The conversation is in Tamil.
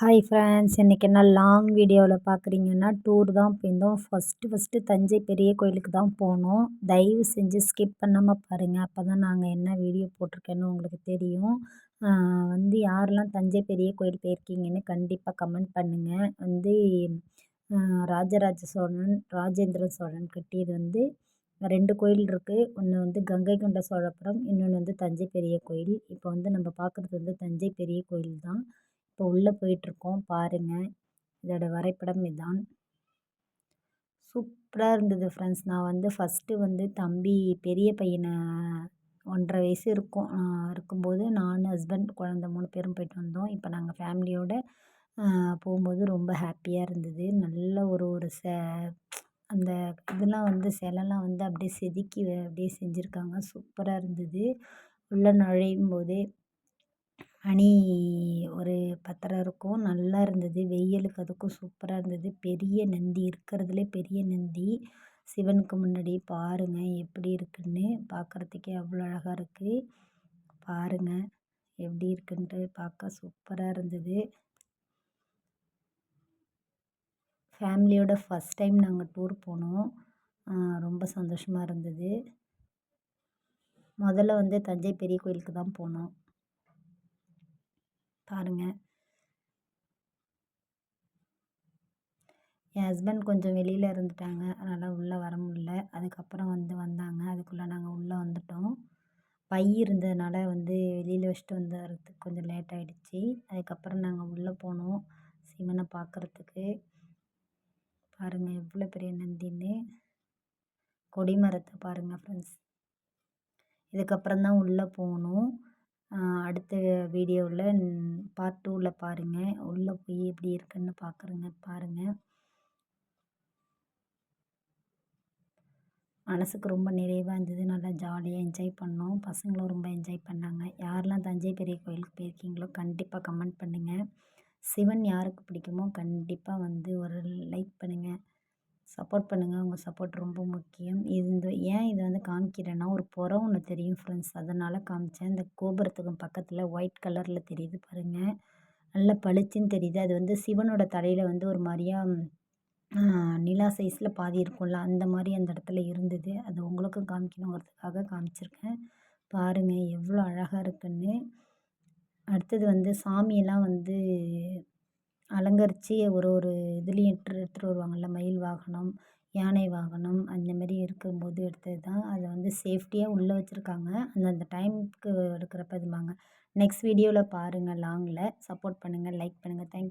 ஹாய் ஃப்ரெண்ட்ஸ் இன்றைக்கி என்ன லாங் வீடியோவில் பார்க்குறீங்கன்னா டூர் தான் போயிருந்தோம். ஃபஸ்ட்டு ஃபஸ்ட்டு தஞ்சை பெரிய கோயிலுக்கு தான் போனோம். தயவு செஞ்சு ஸ்கிப் பண்ணாமல் பாருங்கள் அப்போ தான் நாங்கள் என்ன வீடியோ போட்டிருக்கேன்னு உங்களுக்கு தெரியும். வந்து யாரெல்லாம் தஞ்சை பெரிய கோயில் போயிருக்கீங்கன்னு கண்டிப்பாக கமெண்ட் பண்ணுங்கள் வந்து ராஜராஜ சோழன் ராஜேந்திர சோழன் கட்டியது வந்து ரெண்டு கோயில் இருக்குது ஒன்று வந்து கங்கை கொண்ட சோழபுரம் இன்னொன்று வந்து தஞ்சை பெரிய கோயில். இப்போ வந்து நம்ம பார்க்குறது வந்து தஞ்சை பெரிய கோயில் தான் இப்போ உள்ளே போயிட்டுருக்கோம் பாருங்கள் இதோட வரைபடம் இதுதான் சூப்பராக இருந்தது ஃப்ரெண்ட்ஸ் நான் வந்து ஃபஸ்ட்டு வந்து தம்பி பெரிய பையனை ஒன்றரை வயசு இருக்கும் இருக்கும்போது நான் ஹஸ்பண்ட் குழந்த மூணு பேரும் போயிட்டு வந்தோம். இப்போ நாங்கள் ஃபேமிலியோடு போகும்போது ரொம்ப ஹாப்பியாக இருந்தது. நல்ல ஒரு ஒரு ச அந்த இதெல்லாம் வந்து சிலைலாம் வந்து அப்படியே செதுக்கி அப்படியே செஞ்சுருக்காங்க. சூப்பராக இருந்தது. உள்ளே நுழையும் போதே அணி ஒரு பத்தரை இருக்கும். நல்லா இருந்தது. வெயிலுக்கு அதுக்கும் சூப்பராக இருந்தது. பெரிய நந்தி இருக்கிறதுலே பெரிய நந்தி. சிவனுக்கு முன்னாடி பாருங்கள் எப்படி இருக்குன்னு. பார்க்குறதுக்கே அவ்வளோ அழகாக இருக்குது பாருங்கள் எப்படி இருக்குன்ட்டு பார்க்க சூப்பராக இருந்தது. ஃபேமிலியோட ஃபஸ்ட் டைம் நாங்கள் டூர் போனோம். ரொம்ப சந்தோஷமாக இருந்தது. முதல்ல வந்து தஞ்சை பெரிய கோயிலுக்கு தான் போனோம். பாருங்கள் என் ஹஸ்பண்ட் கொஞ்சம் வெளியில் இருந்துட்டாங்க. அதனால் உள்ளே வர முடில அதுக்கப்புறம் வந்து வந்தாங்க. அதுக்குள்ளே நாங்கள் உள்ளே வந்துட்டோம். பை இருந்ததுனால வந்து வெளியில் வச்சுட்டு வந்து வரதுக்கு கொஞ்சம் லேட் ஆகிடுச்சி அதுக்கப்புறம் நாங்கள் உள்ளே போனோம். சிவனை பார்க்குறதுக்கு பாருங்கள் எவ்வளோ பெரிய நந்தின்னு. கொடிமரத்தை பாருங்கள் ஃப்ரெண்ட்ஸ் இதுக்கப்புறம் தான் உள்ளே போகணும் அடுத்த வீடியோவில் பார்ட் டூவில் பாருங்கள் உள்ளே போய் எப்படி இருக்குன்னு பார்க்குறேங்க பாருங்கள் மனதுக்கு ரொம்ப நிறைவாக இருந்தது. நல்லா ஜாலியாக என்ஜாய் பண்ணோம். பசங்களும் ரொம்ப என்ஜாய் பண்ணாங்க. யாரெல்லாம் தஞ்சை பெரிய கோயிலுக்கு போயிருக்கீங்களோ கண்டிப்பாக கமெண்ட் பண்ணுங்கள் சிவன் யாருக்கு பிடிக்குமோ கண்டிப்பாக வந்து ஒரு லைக் பண்ணுங்கள் சப்போர்ட் பண்ணுங்கள் உங்கள் சப்போர்ட் ரொம்ப முக்கியம். இது இந்த ஏன் இதை வந்து காமிக்கிறேன்னா ஒரு புறம் ஒன்று தெரியும் ஃப்ரெண்ட்ஸ் அதனால் காமிச்சேன். இந்த கோபுரத்துக்கு பக்கத்தில் ஒயிட் கலரில் தெரியுது பாருங்கள் நல்ல பளிச்சுன்னு தெரியுது. அது வந்து சிவனோட தலையில் வந்து ஒரு மாதிரியா நிலா சைஸில் பாதி இருக்கும்ல அந்த மாதிரி அந்த இடத்துல இருந்தது. அது உங்களுக்கும் காமிக்கணுங்கிறதுக்காக காமிச்சிருக்கேன். பாருங்கள் எவ்வளோ அழகாக இருக்குன்னு. அடுத்தது வந்து சாமியெல்லாம் வந்து அலங்கரித்து ஒரு ஒரு இதுலேயும் எடுத்து எடுத்துகிட்டு வருவாங்கள்ல மயில் வாகனம் யானை வாகனம் அந்த மாதிரி இருக்கும்போது எடுத்தது தான் அதை வந்து சேஃப்டியாக உள்ளே வச்சுருக்காங்க. அந்தந்த டைமுக்கு எடுக்கிறப்ப இதுமாங்க நெக்ஸ்ட் வீடியோவில் பாருங்கள் லாங்கில் சப்போர்ட் பண்ணுங்கள் லைக் பண்ணுங்கள் தேங்க்